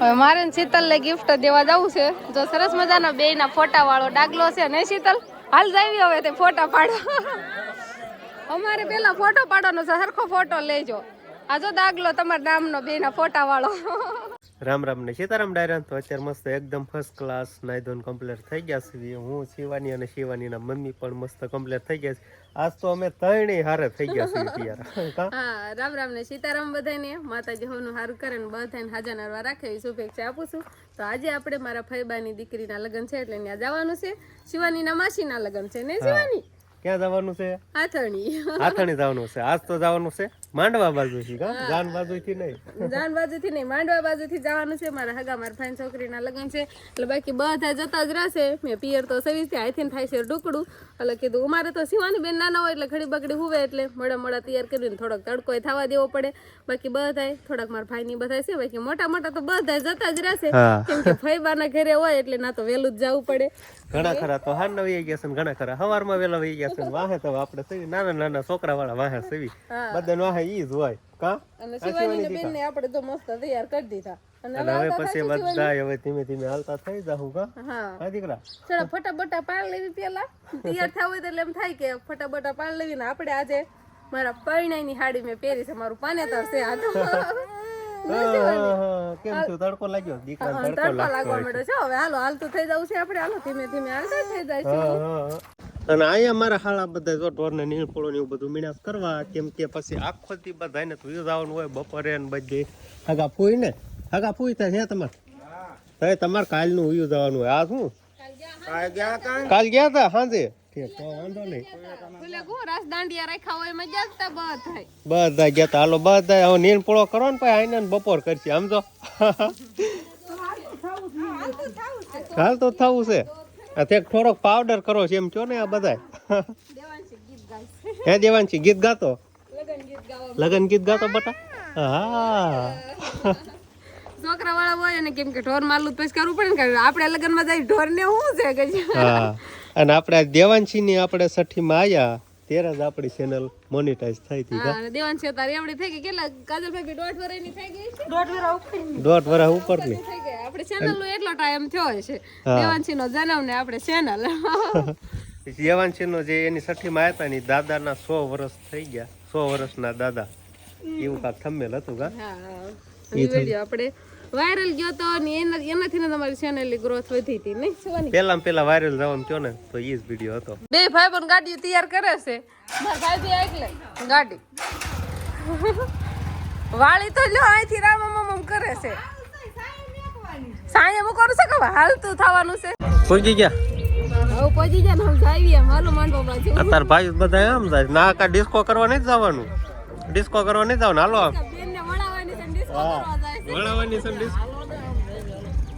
હવે મારે શીતલને ગિફ્ટ દેવા જવું છે. જો સરસ મજાનો બે ના ફોટા વાળો ડાગલો છે ને શીતલ? હાલ જાવી હવે તે ફોટા પાડો. અમારે પેલા ફોટો પાડવાનો સરખો ફોટો લેજો. આ જો દાગલો તમારા નામનો બે ના ફોટા વાળો. રામ રામ ને સીતારામ ડાયરાન. તો અત્યારે મસ્ત એકદમ ફર્સ્ટ ક્લાસ નાઈ ધોન કમ્પ્લીટ થઈ ગયા છે. હું શિવાની અને શિવાનીના મમ્મી પણ મસ્ત કમ્પ્લીટ થઈ ગયા છે. આજ તો અમે ત્રણેય હારે થઈ ગયા છીએ હા રામ રામ ને સીતારામ બધાને માતાજી હોનું સારું કરે ને બધાને હાજર નરવા રાખે એવી શુભેચ્છા આપું છું. તો આજે આપણે મારા ફૈબાની દીકરીના લગ્ન છે એટલે ત્યાં જવાનું છે. શિવાનીના માસીના લગ્ન છે ને શિવાની? ક્યાં જવાનું છે? આથણી આથણી જવાનું છે. આજ તો જવાનું છે? માંડવા બાજુથી કા? જાન બાજુથી નહીં. જાન બાજુથી નહીં માંડવા બાજુથી જવાનું છે. મારા હગા મારા ફાઈન છોકરીના લગ્ન છે. એટલે બાકી બધા જતા જ રહેશે. મેં પિયર તો સવીસથી આઈથી થાય છે ઢુકડું. એટલે કીધું અમારે તો સીવાની બેન નાના હોય એટલે ઘડી બગડી હુવે એટલે મોડા મોડા તૈયાર કરીને થોડોક તડકો થવા દેવો પડે. બાકી બધાય થોડાક મારા ભાઈની બધા છે. બાકી મોટા મોટા તો બધા જતા જ રહેશે. કેમ કે ફઈબાના ઘરે હોય એટલે ના તો વહેલું જ જવું પડે. ઘણા ખરા તો હાર નવી ગયા છે ઘણા ખરા. સવારમાં વહેલા વહી ગયા છે વાહે તો આપણે નાના નાના છોકરા વાળા વાહે સેવી. બધા વાહે ઈ જ હોય. કા? અને શિવાની બેન ને આપણે તો મસ્ત તૈયાર કરી દીધા. અને હવે પછી બધા હવે ધીમે ધીમે હાલતા થઈ જાહું કા? હા. હા દીકરા? ચલો ફટાફટા પાળ લેવી પેલા તૈયાર થાવ હોય એટલે એમ થાય કે ફટાફટા પાળ લેવી ને આપણે આજે મારા પરણાઈની હાડી મેં પહેરી છે મારું પાનેતર છે આ તો. હા, હા, હા. કેમ છો? તડકો લાગ્યો? દીકરા તડકો લાગવા. માંડ્યો છે. હવે હાલો હાલતું થઈ જવું છે આપણે. હાલો ધીમે ધીમે હાલતા થઈ જાય છે. હા, હા, હા. અને અહીંયા મારા હાળા બધા જો ઢોરને નીલપોળો ને એવું બધું મીણાસ કરવા કેમ કે પછી આખો દી બધા ને તો જવાનું હોય બપોરે ને બધી. હગા ફૂઈ ને? હગા ફૂઈ થાય છે તમારે? તમારે કાલનું ઉયું જવાનું હોય. આ શું? કાલ ગયા તા સાંજે? બધા ગયા તા. હાલો બધા હવે નીલ પૂળો કરો ને પછી આઈને બપોર કરશે સમજો? હાલ તો થવું છે. તે થોડોક પાવડર કરો છે એમ છો ને આ બધા હે દેવાંશી ગીત ગાતો? લગન ગીત ગીત બટા? હા. છોકરા વાળા હોય ને કેમ કે ઢોર તો પછી કરવું પડે ને આપણે લગનમાં જાય ઢોર ને શું છે કે હા. અને આપણે દેવાંશી ની આપણે સઠ્ઠીમાં આયા. ત્યારે જ આપણી ચેનલ મોનેટાઈઝ થઈ હતી હા દેવાન દેવાંશી તારી એવડી થઈ ગઈ. કેટલા કાજલ ભાઈ દોઢ વર્ષની થઈ ગઈ છે? દોઢ વરા ઉપર દોઢ વરા ઉપરની થઈ ગઈ. આપણે ચેનલ નો એટલો ટાઈમ થયો છે દેવાંશી નો જન્મ ને આપણે ચેનલ દેવાંશી નો જે એની સઠ્ઠીમાં માં હતા ને દાદાના સો વર્ષ થઈ ગયા. સો વર્ષના દાદા. એવું કા થંબેલ હતું કા? હા વીડિયો આપણે વાયરલ ગયો તો ને એના એનાથી ને તમારી ચેનલની ગ્રોથ વધી હતી નહીં? શિવાની પહેલા પહેલા વાયરલ જવાનું કયો ને તો ઈ જ વીડિયો હતો. બે ભાઈ પણ ગાડી તૈયાર કરે છે. મારા ભાઈ બી એકલે. ગાડી. વાળી તો લ્યો અહીંથી રામ મમ કરે છે. સાંજે હું કરું છું કે હાલતું થવાનું છે. પૂછી ગયા? હવે પહોંચી ગયા ને હવે જાવી એમ. હાલો માંડવા અત્યારે ભાઈ બધા આમ જાય ના કા ડિસ્કો કરવા નહીં જવાનું. ડિસ્કો કરવા નહીં જવાનું. હાલો આમ. બેન ને મળાવવાની છે ને કરવા જાય છે વળાવવાની છે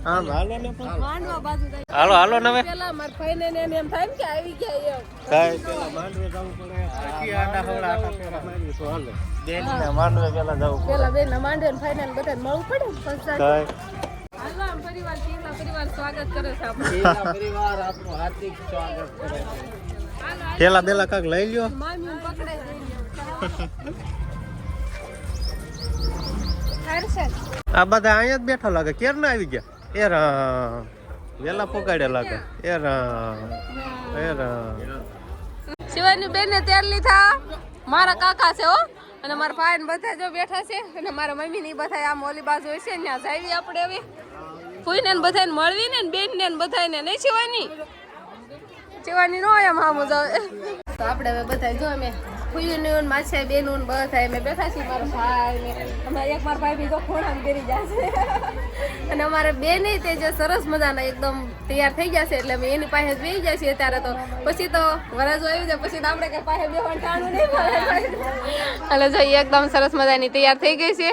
આમ હાલો ને પણ. માંડવા બાજુ જાય હાલો હાલો ને હવે. પેલા મારા ભાઈ ને એમ થાય કે આવી ગયા એમ. કાંઈ પેલા માંડવે જવું પડે. આખી આડા હવડા આખા ફેરા. મારીએ તો હાલે. બેનને માંડવે પેલા જવું પેલા બેન ના માંડવે ને ભાઈ ને બધાને મળવું પડે પછી જાય. હાલો પરિવાર કેલા પરિવાર સ્વાગત કરે છે આપણું. હાલો પેલા બેલા કાંક લઈ લ્યો. મામી આ બધા અહીંયા જ બેઠા લાગે. કેર ના આવી ગયા? એ રામ વેલા પોગાડ્યા લાગે. એ રામ એ રામ શિવાની બેન ને તેલ લીધા. મારા કાકા છે હો. અને મારા ભાઈ ને બધા જો બેઠા છે. અને મારા મમ્મી ની બધા આમ ઓલી બાજુ હોય છે ત્યાં જાવી આપણે હવે. ફૂઈને ને બધાને મળવી ને બેન ને બધાને નહીં શિવાની? શિવાની નો એમ આમ જ આવે તો આપણે હવે બધા જો અમે ફૂઈનું માસે બેનું બધા અમે બેઠા છીએ, મારો ભાઈ એક મારા ભાઈ બી જો ખોણામાં ગરી જશે અને અમારે બેન તે જે સરસ મજાના એકદમ તૈયાર થઈ જશે એટલે અમે એની પાસે બેસી જાય છીએ ત્યારે તો. પછી તો વરસ આવી જાય પછી તો આપણે કે પાસે બેવાનું ટાણું નહીં એટલે જો એકદમ સરસ મજાની તૈયાર થઈ ગઈ છે.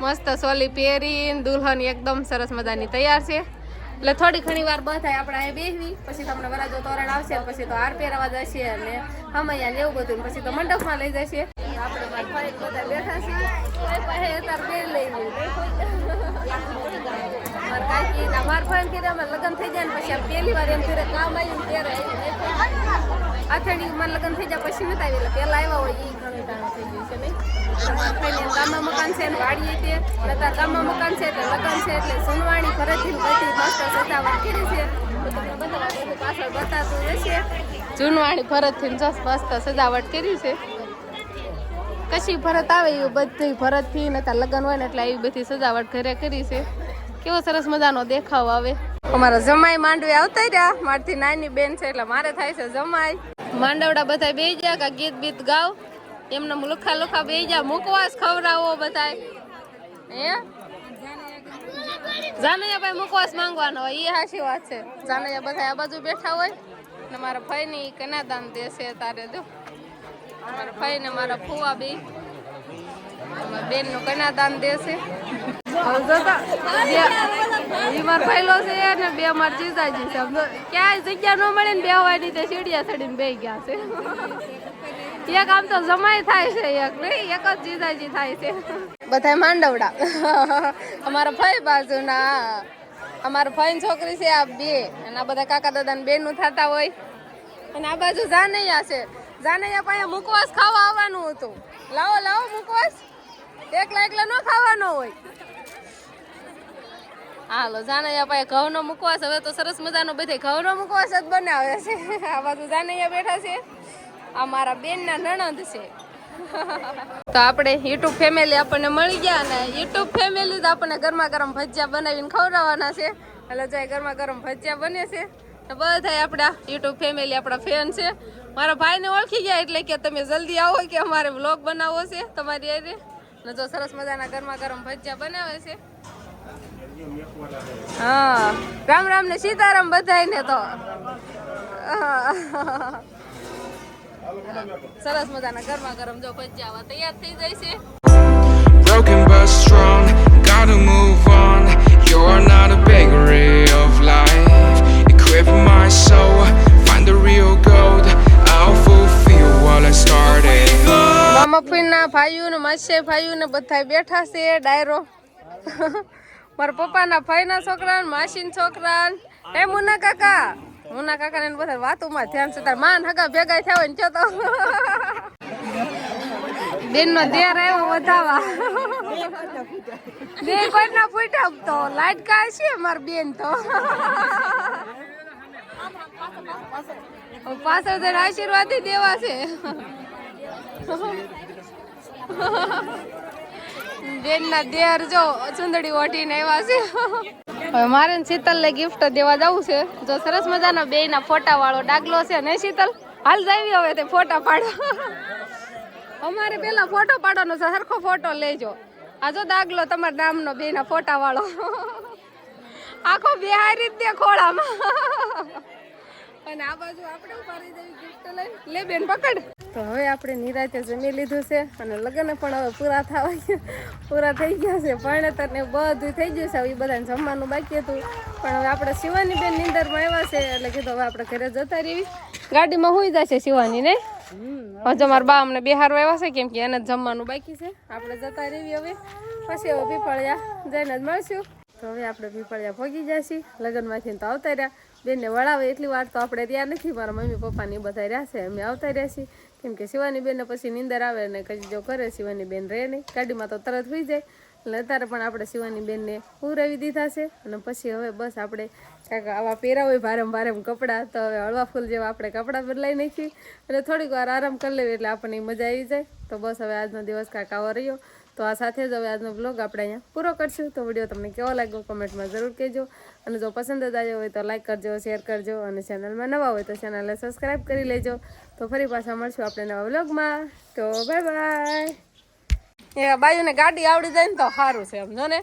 મસ્ત સોલી પહેરીને દુલ્હન એકદમ સરસ મજાની તૈયાર છે. એટલે થોડી ઘણી વાર બધા આપણે અહીંયા બેસવી પછી તમને વરાજો તોરણ આવશે પછી તો હાર પહેરવા જશે અને સમય એવું બધું પછી તો મંડપમાં લઈ જશે. આપણે મારા બેઠા છીએ. પાસે બેન લઈ મારા કાકી ના મારા ભાઈ કીધું અમે લગ્ન થઈ જાય ને પછી પહેલી વાર એમ ઘરે કામ આવ્યું ત્યારે આવી. આથેડી લગ્ન થઈ જાય પછી નથી આવી પહેલા આવ્યા હોય એ ઘણું થઈ ગયું છે નહીં? ગામમાં મકાન છે ને વાડીએ તે નતા ગામમાં મકાન છે એટલે લગ્ન છે એટલે સુનવાણી ફરજથી બધી મસ્ત સજાવટ કરી છે. પાછળ બતાતું રહેશે. જૂનવાણી ફરજથી જસ મસ્ત સજાવટ કરી છે. કશી ફરત આવે એ બધી ફરજથી થી ત્યાં લગ્ન હોય ને એટલે એવી બધી સજાવટ ઘરે કરી છે. કેવો સરસ મજાનો દેખાવ આવે. અમારા જમાઈ માંડવી આવતા રહ્યા. મારથી નાની બેન છે એટલે મારે થાય છે જમાઈ. માંડવડા બધા બે ગયા કા ગીત બીત ગાવ? એમને લુખા લુખા બે જા મુકવાસ ખવડાવો બધાય. હે? જાનૈયા ભાઈ મુકવાસ માંગવાનો હોય એ સાચી વાત છે. જાનૈયા બધા આ બાજુ બેઠા હોય ને મારા ભાઈ ની કન્યાદાન દેશે તારે જો. મારા ભાઈ ને મારા ફુવા બે. બેનનું દેશે. જોતા. બે- ઈ મારો છે ને બે માર જીજાજી છે. ક્યાંય જગ્યા ન મળે ને બેહવાની તે સીડિયા ચડીને બે ગયા છે. એક આમ તો જમાય થાય છે એક નહીં એક જ જીજાજી થાય છે. બધા માંડવડા. અમારા ભાઈ બાજુના, અમારા ભાઈ છોકરી છે આ બે, અને આ બધા કાકા દાદા બેનનું થતા હોય. અને આ બાજુ જાનૈયા છે. જાનૈયા પાસે મુકવાસ ખાવા આવવાનું હતું. લાવો લાવો મુકવાસ. એકલા એકલા ન ખાવાનો હોય. હાલો, જાનૈયા પાસે ઘઉંનો મુકવાસ. હવે તો સરસ મજાનો બધે ઘઉંનો મુકવાસ જ બનાવે છે. આ બાજુ જાનૈયા બેઠા છે. આ મારા બેનના નણંદ છે. તો આપણે યુટ્યુબ ફેમિલી આપણને મળી ગયા અને યુટ્યુબ ફેમિલી તો આપણને ગરમા ગરમ ભજીયા બનાવીને ખવડાવવાના છે. એટલે જો ગરમા ગરમ ભજીયા બને છે. તો બધા આપણા યુટ્યુબ ફેમિલી આપણા ફેન છે. મારા ભાઈને ઓળખી ગયા એટલે કે તમે જલ્દી આવો કે અમારે વ્લોગ બનાવવો છે. તમારી અરે ને જો સરસ મજાના ગરમા ગરમ ભજીયા બનાવે છે. હા, રામ રામ ને સીતારામ બધાય તો. હા. સરસ મજાના ગરમા ગરમ જો ભજીયા તૈયાર થઈ જાય છે Broken but strong, gotta move on. You're not a bakery of life. Equip my soul, find the real gold. I'll fulfill what I started. મામાફીના ભાઈઓ ને માસે ભાઈઓ ને બધા બેઠા છે ડાયરો મારા પપ્પાના ભાઈના છોકરા માસીના છોકરા ને એ મુના કાકા મુના કાકા ને બધા વાતોમાં ધ્યાન છે, તાર માન હગા ભેગા થયા હોય ને ચો તો. બેન નો દેર આવ્યો વધાવા. બે કોઈ ના ફૂટ્યા તો લાઈટ કા છે માર બેન તો. પાછળ જઈને આશીર્વાદ દેવા છે. બેન ના દેર જો ચુંદડી ઓઢીને આવ્યા છે. હવે મારે શીતલને ગિફ્ટ દેવા જવું છે. જો સરસ મજાના બેયના ફોટા વાળો ડાગલો છે ને શીતલ? હાલ જાવી હવે તે ફોટા પાડો. અમારે પેલા ફોટો પાડવાનો છે, સરખો ફોટો લેજો. આ જો દાગલો તમારા નામનો બેયના ફોટા વાળો. આખો બિહારી જ ખોળામાં. અને આ બાજુ આપણે ઉપાડી દેવી ગિફ્ટ લઈ લે બેન, પકડ. તો હવે આપણે નિરાતે જમી લીધું છે અને લગ્ન પણ હવે પૂરા થવા પૂરા થઈ ગયા છે. પણ ને બધું થઈ ગયું છે. હવે એ બધાને જમવાનું બાકી હતું. પણ હવે આપણે શિવાની બેન નિંદરમાં આવ્યા છે એટલે કીધું હવે આપણે ઘરે જતા રહેવી ગાડીમાં હોઈ જશે શિવાની ને હજુ મારા બા અમને બિહાર આવ્યા છે. કેમ કે એને જમવાનું બાકી છે. આપણે જતા રહેવી હવે. પછી હવે પીપળિયા જઈને જ મળશું. તો હવે આપણે પીપળિયા ભોગી જશે. લગ્નમાંથી તો આવતા રહ્યા. બેનને વળાવે એટલી વાર તો આપણે રહ્યા નથી. મારા મમ્મી પપ્પા ને ઈ બધા રહ્યા છે. અમે આવતા રહ્યા છીએ. કેમ કે શિવાની બેનને પછી નીંદર આવે ને કઈ જો કરે શિવાની બેન રહે નહીં. ગાડીમાં તો તરત હોઈ જાય. એટલે અત્યારે પણ આપણે શિવાની બેનને ઉરાવી દીધા છે. અને પછી હવે બસ આપણે કાંઈક આવા પહેરા હોય ભારેમ ભારેમ કપડાં, તો હવે હળવા ફૂલ જેવા આપણે કપડાં બદલાઈ નાખીએ. એટલે થોડીક વાર આરામ કરી લેવી એટલે આપણને મજા આવી જાય. તો બસ હવે આજનો દિવસ કાંઈક આવો રહ્યો. તો આ સાથે જ હવે આજનો બ્લોગ આપણે અહીંયા પૂરો કરશું. તો વીડિયો તમને કેવો લાગ્યો કમેન્ટમાં જરૂર કહેજો. અને જો પસંદ જ હોય તો લાઇક કરજો શેર કરજો અને ચેનલમાં નવા હોય તો ચેનલને સબસ્ક્રાઈબ કરી લેજો. તો ફરી પાછા મળશું આપણે નવા બ્લોગમાં તો બાય બાય એ બાયુને ગાડી આવડી જાય ને તો સારું છે સમજો ને?